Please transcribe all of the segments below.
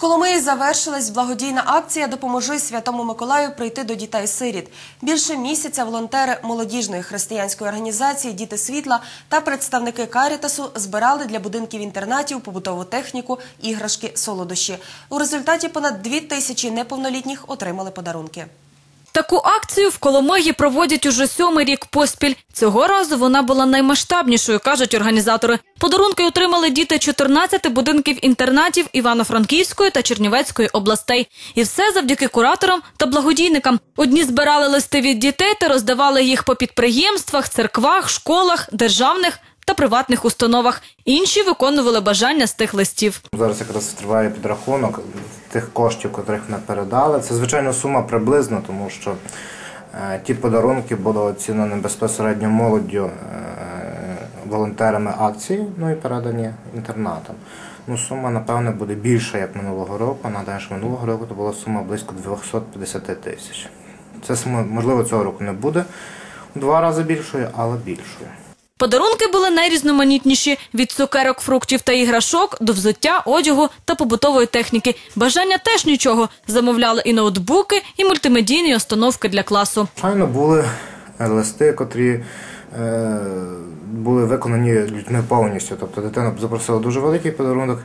Коломиї завершилась благодійна акція Допоможи Святому Миколаю прийти до дітей-сиріт. Більше місяця волонтери молодіжної християнської організації Діти світла та представники Карітасу збирали для будинків інтернатів побутову техніку, іграшки, солодощі. У результаті понад дві тисячі неповнолітніх отримали подарунки. Таку акцію в Коломиї проводять уже сьомий рік поспіль. Цього разу вона була наймасштабнішою, кажуть організатори. Подарунки отримали діти 14 будинків інтернатів Івано-Франківської та Чернівецької областей. І все завдяки кураторам та благодійникам. Одні збирали листи від дітей та роздавали їх по підприємствах, церквах, школах, державних та приватних установах. Інші виконували бажання з тих листів. Зараз якраз триває підрахунок тих коштів, котрих ми передали. Це звичайно сума приблизно, тому що е, ті подарунки були оцінені безпосередньо молоддю е, волонтерами акції, ну і передані інтернатам. Ну, сума, напевне, буде більша, як минулого року. Нагадаю, що минулого року то була сума близько 250 тисяч. Це можливо, цього року не буде два рази більшою, але більшою. Подарунки були найрізноманітніші від цукерок, фруктів та іграшок до взуття, одягу та побутової техніки. Бажання теж нічого. Замовляли і ноутбуки, і мультимедійні установки для класу. Звичайно, були е, листи, котрі е, були виконані людьми повністю. Тобто дитина запросила дуже великий подарунок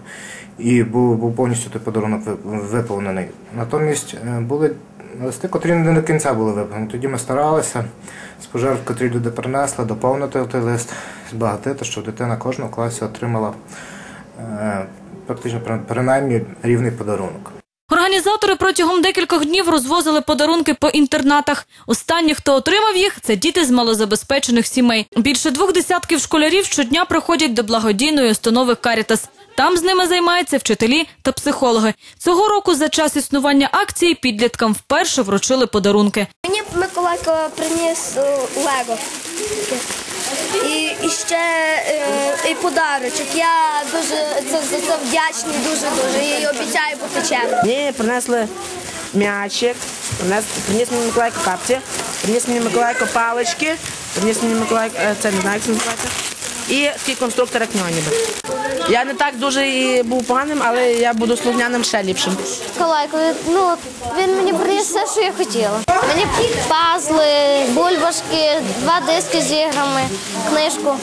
і був повністю той подарунок виповнений. Натомість е, були листи, котрі не до кінця були виконані. Тоді ми старалися з пожертв, котрі люди принесли, доповнити той лист, збагатити, щоб дитина кожного класі отримала е, практично принаймні рівний подарунок. Організатори протягом декількох днів розвозили подарунки по інтернатах. Останні, хто отримав їх, це діти з малозабезпечених сімей. Більше двох десятків школярів щодня приходять до благодійної установи Карітас. Там з ними займаються вчителі та психологи. Цього року за час існування акції підліткам вперше вручили подарунки. Мені Миколайко приніс е, Лего. І, ще е, і подарочок. Я дуже це, за це вдячний, дуже дуже. І обіцяю бути чемним. Мені принесли м'ячик, принес, приніс мені Миколайко капці, приніс мені Миколайко палички, приніс мені Миколайко, е, це не знаю, як це називається, і такий конструктор, як нього ніби. Я не так дуже і був поганим, але я буду слухняним ще ліпшим. Миколайко, ну він мені приніс все, що я хотіла. Мені пазли, бульбашки, два диски з іграми, книжку.